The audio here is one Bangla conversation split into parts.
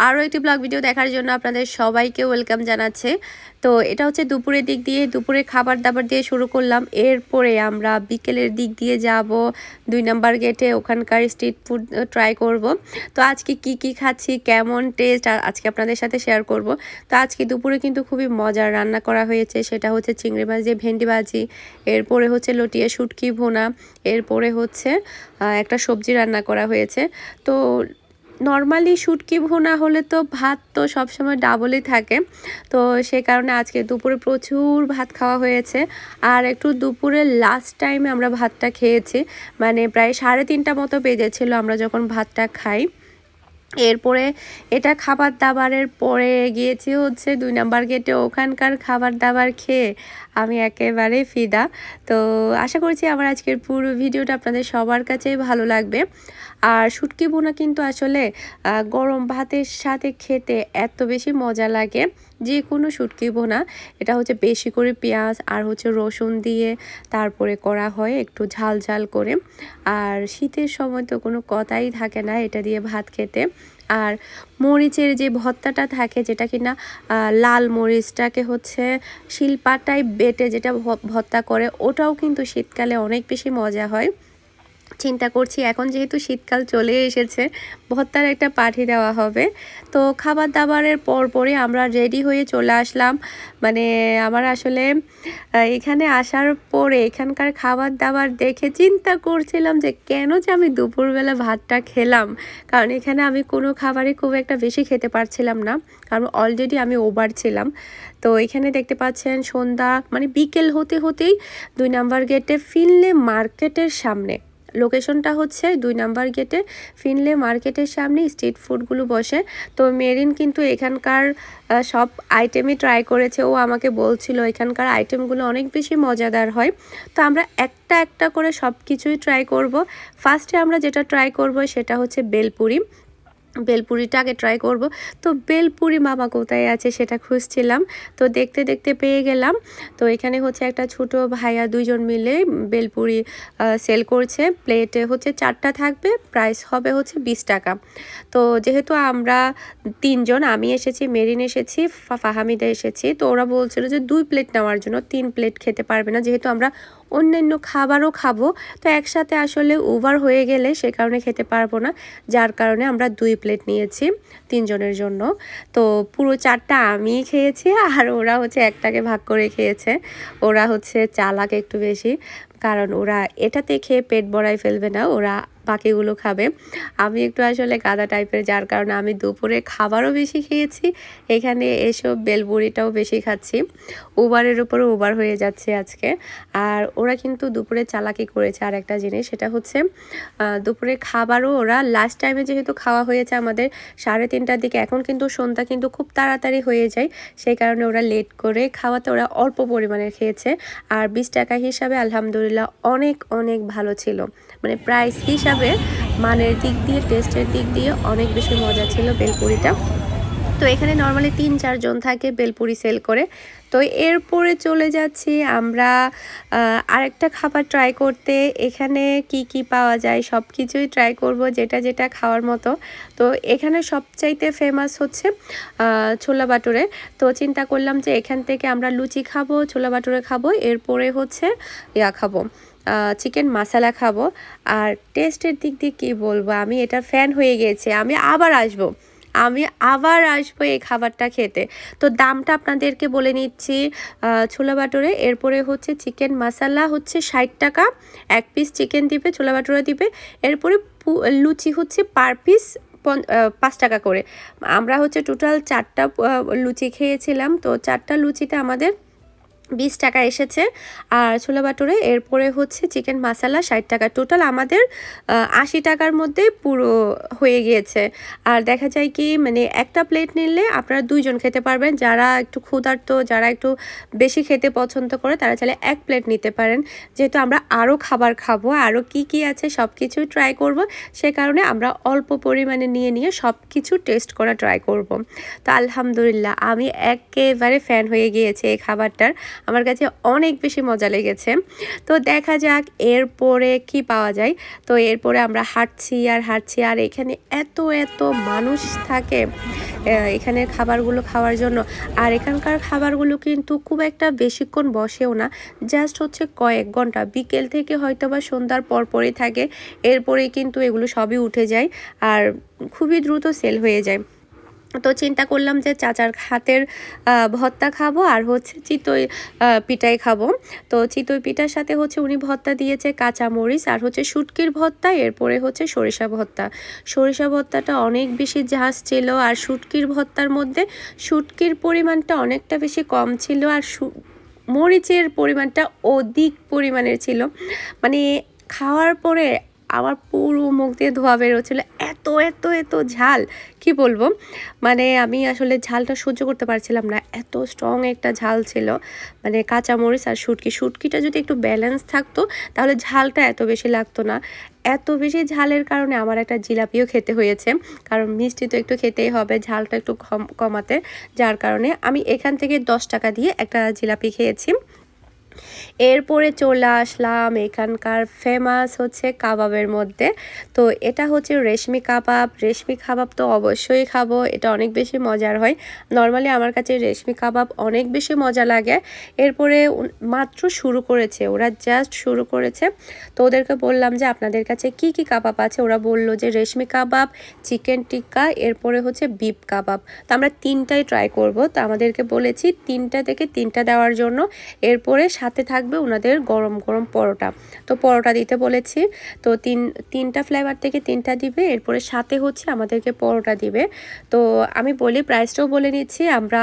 আরও একটি ব্লগ ভিডিও দেখার জন্য আপনাদের সবাইকে ওয়েলকাম জানাচ্ছে। তো এটা হচ্ছে দুপুরের দিক দিয়ে দুপুরে খাবার দাবার দিয়ে শুরু করলাম। এরপরে আমরা বিকেলের দিক দিয়ে যাব, দুই নাম্বার গেটে ওখানকার স্ট্রিট ফুড ট্রাই করব। তো আজকে কি কি খাচ্ছি, কেমন টেস্ট আজকে আপনাদের সাথে শেয়ার করব। তো আজকে দুপুরে কিন্তু খুবই মজার রান্না করা হয়েছে। সেটা হচ্ছে চিংড়ি মাছ দিয়ে ভেন্ডি ভাজি, এরপরে হচ্ছে লটিয়া শুটকি ভোনা, এরপরে হচ্ছে একটা সবজি রান্না করা হয়েছে। তো নর্মালি শুটকি ভুনা হলে তো ভাত তো সবসময় ডাবলই থাকে। তো সে কারণে আজকে দুপুরে প্রচুর ভাত খাওয়া হয়েছে। আর একটু দুপুরে লাস্ট টাইমে আমরা ভাতটা খেয়েছি। মানে প্রায় সাড়ে তিনটা মতো বেজেছিল আমরা যখন ভাতটা খাই। এরপরে এটা খাবার দাবারের পরে গিয়েছি হচ্ছে দুই নাম্বার গেটে ওখানকার খাবার দাবার খেয়ে আমি একেবারে ফিদা। তো আশা করছি আমার আজকের পুরো ভিডিওটা আপনাদের সবার কাছেই ভালো লাগবে। আর শুটকি বোনা কিন্তু আসলে গরম ভাতের সাথে খেতে এত বেশি মজা লাগে যে কোনো শুটকি বোনা এটা হচ্ছে বেশি করে পেঁয়াজ আর হচ্ছে রসুন দিয়ে তারপরে করা হয় একটু ঝাল ঝাল করে। আর শীতের সময় তো কোনো কথাই থাকে না এটা দিয়ে ভাত খেতে। আর মরিচের যে ভত্তাটা থাকে, যেটা কিনা না লাল মরিচটাকে হচ্ছে শিল্পাটায় বেটে যেটা ভ- ভর্তা করে, ওটাও কিন্তু শীতকালে অনেক বেশি মজা হয়। চিন্তা করছি, এখন যেহেতু শীতকাল চলে এসেছে, ভর্তার একটা পাঠি দেওয়া হবে। তো খাবার দাবারের পরপরই আমরা রেডি হয়ে চলে আসলাম। মানে আমার আসলে এখানে আসার পরে এখানকার খাবার দাবার দেখে চিন্তা করছিলাম যে কেন যে আমি দুপুরবেলা ভাতটা খেলাম। কারণ এখানে আমি কোনো খাবারই খুব একটা বেশি খেতে পারছিলাম না। কারণ অলরেডি আমি ওভার ছিলাম। তো এখানে দেখতে পাচ্ছেন সন্ধ্যা মানে বিকেল হতে হতেই দুই নাম্বার গেটে ফিনলে মার্কেটের সামনে লোকেশনটা হচ্ছে দুই নাম্বার গেটে ফিনলে মার্কেটের সামনে স্ট্রিট ফুডগুলো বসে। তো মেরিন কিন্তু এখানকার সব আইটেমই ট্রাই করেছে। ও আমাকে বলছিল এখানকার আইটেমগুলো অনেক বেশি মজাদার হয়। তো আমরা একটা একটা করে সব কিছুই ট্রাই করব ফার্স্টে আমরা যেটা ট্রাই করব সেটা হচ্ছে বেলপুরি। বেলপুরিটা আগে ট্রাই করব। তো বেলপুরি মামা কোথায় আছে সেটা খুঁজছিলাম। তো দেখতে দেখতে পেয়ে গেলাম। তো এখানে হচ্ছে একটা ছোট ভাইয়া দুইজন মিলে বেলপুরি সেল করছে। প্লেটে হচ্ছে চারটা থাকবে প্রাইস হবে হচ্ছে বিশ টাকা। তো যেহেতু আমরা তিনজন, আমি এসেছি, মেরিন এসেছি ফাহামিদা এসেছি, তো ওরা বলছিল যে দুই প্লেট নেওয়ার জন্য তিন প্লেট খেতে পারবে না। যেহেতু আমরা অন্যান্য খাবারও খাব। তো একসাথে আসলে ওভার হয়ে গেলে সে কারণে খেতে পারব না। যার কারণে আমরা দুই প্লেট নিয়েছি তিনজনের জন্য। তো পুরো চারটা আমি খেয়েছি আর ওরা হচ্ছে একটাকে ভাগ করে খেয়েছে। ওরা হচ্ছে চালাক একটু বেশি। কারণ ওরা এটাতে খেয়ে পেট বড়াই ফেলবে না। ওরা বাকিগুলো খাবে। আমি একটু আসলে গাদা টাইপের যার কারণে আমি দুপুরে খাবারও বেশি খেয়েছি। এখানে এসব বেলবুড়িটাও বেশি খাচ্ছি। উবারের উপরে উবার হয়ে যাচ্ছে আজকে। আর ওরা কিন্তু দুপুরে চালাকি করেছে। আর একটা জিনিস, সেটা হচ্ছে দুপুরে খাবারও ওরা লাস্ট টাইমে যেহেতু খাওয়া হয়েছে আমাদের সাড়ে তিনটার দিকে, এখন কিন্তু সন্ধ্যা কিন্তু খুব তাড়াতাড়ি হয়ে যায়। সেই কারণে ওরা লেট করে খাওয়াতে ওরা অল্প পরিমাণে খেয়েছে। আর বিশ টাকা হিসাবে আলহামদুলিল্লাহ অনেক অনেক ভালো ছিল। মানে প্রাইস হিসাবে মানের দিক দিয়ে টেস্টের দিক দিয়ে অনেক বেশি মজা ছিল বেলপুরিটা। তো এখানে নর্মালি তিন চারজন থাকে বেলপুরি সেল করে। তো এরপরে চলে যাচ্ছি আমরা আরেকটা খাবার ট্রাই করতে। এখানে কি কি পাওয়া যায় সব কিছুই ট্রাই করব, যেটা যেটা খাওয়ার মতো। তো এখানে সবচাইতে ফেমাস হচ্ছে ছোলা বাটুরে। তো চিন্তা করলাম যে এখান থেকে আমরা লুচি খাব, ছোলা বাটুরে খাব, এরপরে হচ্ছে ইয়া খাব। চিকেন মশালা খাব। আর টেস্টের দিক দিয়ে কী বলব, আমি এটার ফ্যান হয়ে গেছি। আমি আবার আসব। আমি আবার আসব এই খাবারটা খেতে। তো দামটা আপনাদেরকে বলে নিচ্ছি ছোলা বাটুরে এরপরে হচ্ছে চিকেন মশালা হচ্ছে ষাট টাকা। এক পিস চিকেন দিবে, ছোলা বাটুরা দিবে। এরপরে লুচি হচ্ছে পার পিস পাঁচ টাকা করে। আমরা হচ্ছে টোটাল চারটা লুচি খেয়েছিলাম। তো চারটা লুচিতে আমাদের বিশ টাকা এসেছে। আর ছোলা বাটুরে এরপরে হচ্ছে চিকেন মশালা ষাট টাকা। টোটাল আমাদের আশি টাকার মধ্যে পুরো হয়ে গিয়েছে। আর দেখা যায় কি মানে একটা প্লেট নিলে আপনারা দুইজন খেতে পারবেন। যারা একটু ক্ষুধার্ত, যারা একটু বেশি খেতে পছন্দ করে, তারা চাইলে এক প্লেট নিতে পারেন। যেহেতু আমরা আরও খাবার খাব আরও কি কি আছে সব কিছু ট্রাই করব, সে কারণে আমরা অল্প পরিমাণে নিয়ে নিয়ে সব কিছু টেস্ট করা ট্রাই করব। তো আলহামদুলিল্লাহ, আমি একেবারে ফ্যান হয়ে গিয়েছে এই খাবারটার। আমার কাছে অনেক বেশি মজা লেগেছে। তো দেখা যাক এরপরে কি পাওয়া যায়। তো এরপরে আমরা হাঁটছি আর হাঁটছি আর এখানে এত এত মানুষ থাকে এখানে খাবারগুলো খাওয়ার জন্য। আর এখানকার খাবারগুলো কিন্তু খুব একটা বেশিক্ষণ বসেও না। জাস্ট হচ্ছে কয়েক ঘণ্টা। বিকেল থেকে হয়তো বা সন্ধ্যার পরপরই থাকে। এরপরেই কিন্তু এগুলো সবই উঠে যায় আর খুবই দ্রুত সেল হয়ে যায়। তো চিন্তা করলাম যে চাচার হাতের ভর্তা খাব আর হচ্ছে চিতই পিঠাই খাব। তো চিতই পিঠার সাথে হচ্ছে উনি ভর্তা দিয়েছে কাঁচা মরিচ আর হচ্ছে শুটকির ভর্তা, এরপরে হচ্ছে সরিষা ভর্তা। সরিষা ভর্তাটা অনেক বেশি ঝাঁস ছিল আর শুটকির ভর্তার মধ্যে শুটকির পরিমাণটা অনেকটা বেশি কম ছিল আর মরিচের পরিমাণটা অধিক পরিমাণের ছিল। মানে খাওয়ার পরে আমার পুরো মুখ দিয়ে ধোয়া বেরোচ্ছিল। এত এত এত ঝাল, কি বলব? মানে আমি আসলে ঝালটা সহ্য করতে পারছিলাম না। এত স্ট্রং একটা ঝাল ছিল। মানে কাঁচামরিচ আর শুটকি। শুটকিটা যদি একটু ব্যালেন্স থাকতো, তাহলে ঝালটা এত বেশি লাগতো না। এত বেশি ঝালের কারণে আমার একটা জিলাপিও খেতে হয়েছে। কারণ মিষ্টি তো একটু খেতেই হবে, ঝালটা একটু কম, কমাতে। যার কারণে আমি এখান থেকে দশ টাকা দিয়ে একটা জিলাপি খেয়েছি। এরপরে চলে আসলাম এখানকার ফেমাস হচ্ছে কাবাবের মধ্যে। তো এটা হচ্ছে রেশমি কাবাব। রেশমি কাবাব তো অবশ্যই খাব, এটা অনেক বেশি মজার হয়। নর্মালি আমার কাছে রেশমি কাবাব অনেক বেশি মজা লাগে। এরপরে মাত্র শুরু করেছে, ওরা জাস্ট শুরু করেছে। তো ওদেরকে বললাম যে আপনাদের কাছে কি কি কাবাব আছে? ওরা বলল যে রেশমি কাবাব, চিকেন টিক্কা, এরপরে হচ্ছে বিপ কাবাব। তো আমরা তিনটাই ট্রাই করব। তো আমাদেরকে বলেছি তিনটা থেকে তিনটা দেওয়ার জন্য। এরপরে সাথে থাকবে ওনাদের গরম গরম পরোটা। তো পরোটা দিতে বলেছি, তো তিন, তিনটা ফ্লেভার থেকে তিনটা দিবে, এরপরে সাথে হচ্ছে আমাদেরকে পরোটা দিবে। তো আমি বলি প্রাইসটাও বলে নিচ্ছি, আমরা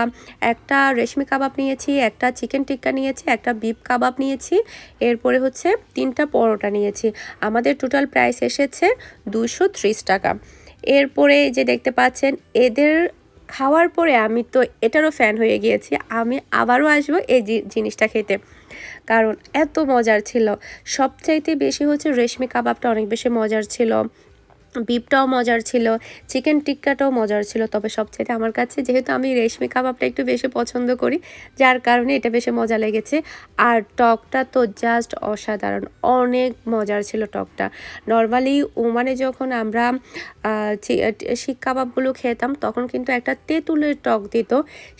একটা রেশমি কাবাব নিয়েছি, একটা চিকেন টিক্কা নিয়েছি, একটা বিফ কাবাব নিয়েছি, এরপরে হচ্ছে তিনটা পরোটা নিয়েছি। আমাদের টোটাল প্রাইস এসেছে দুশো টাকা। এরপরে যে দেখতে পাচ্ছেন, এদের খাওয়ার পরে আমি তো এটারও ফ্যান হয়ে গিয়েছি, আমি আবারও আসব এই জিনিসটা খেতে। কারণ এত মজার ছিল। সবচাইতে বেশি হচ্ছে রেশমি কাবাবটা অনেক বেশি মজার ছিল। বিপটাও মজার ছিল চিকেন টিক্কাটাও মজার ছিল, তবে সবচেয়ে আমার কাছে যেহেতু আমি রেশমি কাবাবটা একটু বেশি পছন্দ করি, যার কারণে এটা বেশি মজা লেগেছে। আর টকটা তো জাস্ট অসাধারণ, অনেক মজার ছিল টকটা। নর্মালি ওমানে যখন আমরা শিক কাবাবগুলো খেতাম, তখন কিন্তু একটা তেঁতুলের টক দিত।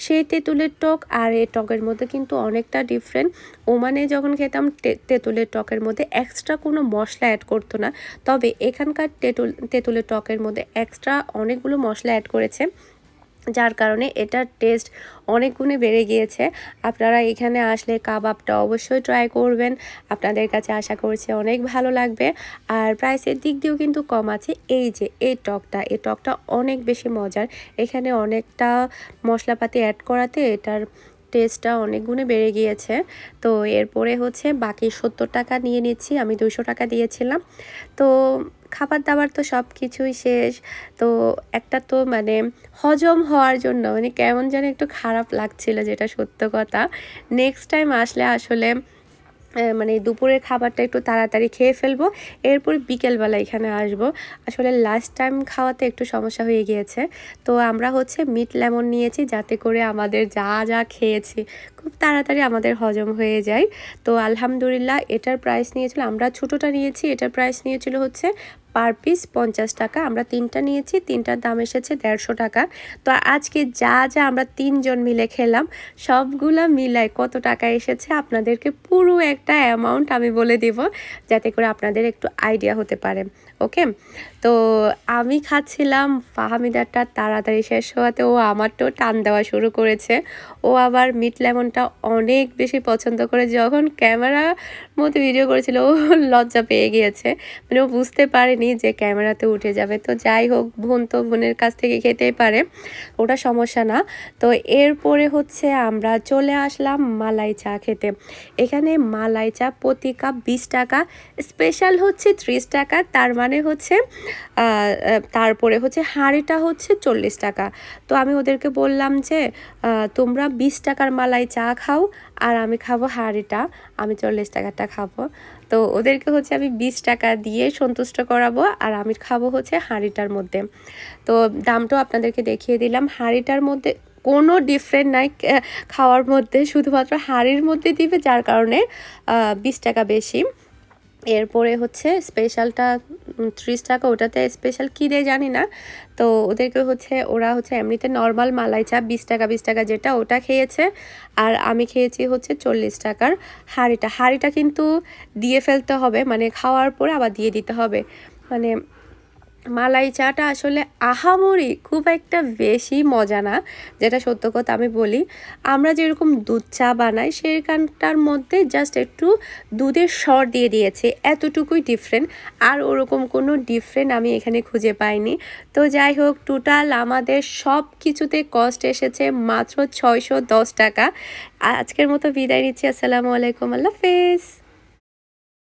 সেই তেঁতুলের টক আর এই টকের মধ্যে কিন্তু অনেকটা ডিফারেন্ট ওমানে যখন খেতাম তেঁতুলের টকের মধ্যে এক্সট্রা কোনো মশলা অ্যাড করতো না। তবে এখানকার তেঁতুল তেঁতুলের টকের মধ্যে এক্সট্রা অনেকগুলো মশলা অ্যাড করেছে, যার কারণে এটার টেস্ট অনেক গুণে বেড়ে গিয়েছে। আপনারা এখানে আসলে কাবাবটা অবশ্যই ট্রাই করবেন। আপনাদের কাছে আশা করছি অনেক ভালো লাগবে। আর প্রাইসের দিক দিয়েও কিন্তু কম আছে। এই যে, এই টকটা এই টকটা অনেক বেশি মজার। এখানে অনেকটা মশলাপাতি অ্যাড করাতে এটার টেস্টটা অনেক গুণে বেড়ে গিয়েছে। তো এরপরে হচ্ছে বাকি সত্তর টাকা নিয়ে নিচ্ছি। আমি দুশো টাকা দিয়েছিলাম। তো খাবার দাবার তো সব কিছুই শেষ। তো একটা তো মানে হজম হওয়ার জন্য মানে কেমন যেন একটু খারাপ লাগছিল যেটা সত্য কথা। নেক্সট টাইম আসলে আসলে মানে দুপুরের খাবারটা একটু তাড়াতাড়ি খেয়ে ফেলব, এরপর বিকেলবেলা এখানে আসব। আসলে লাস্ট টাইম খাওয়াতে একটু সমস্যা হয়ে গিয়েছে। তো আমরা হচ্ছে মিট লেমন নিয়েছি যাতে করে আমাদের যা যা খেয়েছি খুব তাড়াতাড়ি আমাদের হজম হয়ে যায়। তো আলহামদুলিল্লাহ এটার প্রাইস নিয়েছিল, আমরা ছোটোটা নিয়েছি, এটার প্রাইস নিয়েছিল হচ্ছে পার পিস পঞ্চাশ টাকা। আমরা তিনটা নিয়েছি, তিনটার দাম এসেছে দেড়শো টাকা। তো আজকে যা যা আমরা তিনজন মিলে খেলাম, সবগুলা মিলায় কত টাকা এসেছে আপনাদেরকে পুরো একটা অ্যামাউন্ট আমি বলে দেব, যাতে করে আপনাদের একটু আইডিয়া হতে পারে। ওকে তো আমি খাচ্ছিলাম ফাহামিদারটা তাড়াতাড়ি শেষ হওয়াতে, ও আমারটাও টান দেওয়া শুরু করেছে। ও আবার মিট লেমনটা অনেক বেশি পছন্দ করে। যখন ক্যামেরার মধ্যে ভিডিও করেছিল, ও লজ্জা পেয়ে গিয়েছে। মানে ও বুঝতে পারেনি যে ক্যামেরাতে উঠে যাবে। তো যাই হোক, বোন তো বোনের কাছ থেকে খেতেই পারে, ওটা সমস্যা না। তো এরপরে হচ্ছে আমরা চলে আসলাম মালাই চা খেতে। এখানে মালাই চা প্রতি কাপ বিশ টাকা। স্পেশাল হচ্ছে ত্রিশ টাকা, তার মানে হচ্ছে তারপরে হচ্ছে হাঁড়িটা হচ্ছে চল্লিশ টাকা। তো আমি ওদেরকে বললাম যে তোমরা বিশ টাকার মালাই চা খাও আর আমি খাব হাঁড়িটা, আমি চল্লিশ টাকাটা খাব। তো ওদেরকে হচ্ছে আমি বিশ টাকা দিয়ে সন্তুষ্ট করাবো আর আমি খাব হচ্ছে হাঁড়িটার মধ্যে। তো দামটাও আপনাদেরকে দেখিয়ে দিলাম। হাঁড়িটার মধ্যে কোনো ডিফারেন্ট নাই খাওয়ার মধ্যে, শুধুমাত্র হাঁড়ির মধ্যে দিবে, যার কারণে বিশ টাকা বেশি। এরপরে হচ্ছে স্পেশালটা ত্রিশ টাকা, ওটাতে স্পেশাল কী দেয় জানি না। তো ওদেরকে হচ্ছে, ওরা হচ্ছে এমনিতে নর্মাল মালাই চা, বিশ টাকা বিশ টাকা যেটা, ওটা খেয়েছে। আর আমি খেয়েছি হচ্ছে চল্লিশ টাকার হাঁড়িটা। হাঁড়িটা কিন্তু দিয়ে ফেলতে হবে মানে খাওয়ার পরে আবার দিয়ে দিতে হবে। মানে মালাই চাটা আসলে আহামরি খুব একটা বেশি মজা না, যেটা সত্য কথা আমি বলি। আমরা যেরকম দুধ চা বানাই, সেখানটার মধ্যে জাস্ট একটু দুধের স্বর দিয়ে দিয়েছে, এতটুকুই ডিফারেন্ট আর ওরকম কোনো ডিফারেন্ট আমি এখানে খুঁজে পাইনি। তো যাই হোক টোটাল আমাদের সব কিছুতে কস্ট এসেছে মাত্র ছয়শো দশ টাকা। আজকের মতো বিদায় নিচ্ছি, আসসালামু আলাইকুম, আল্লাহ হাফেজ।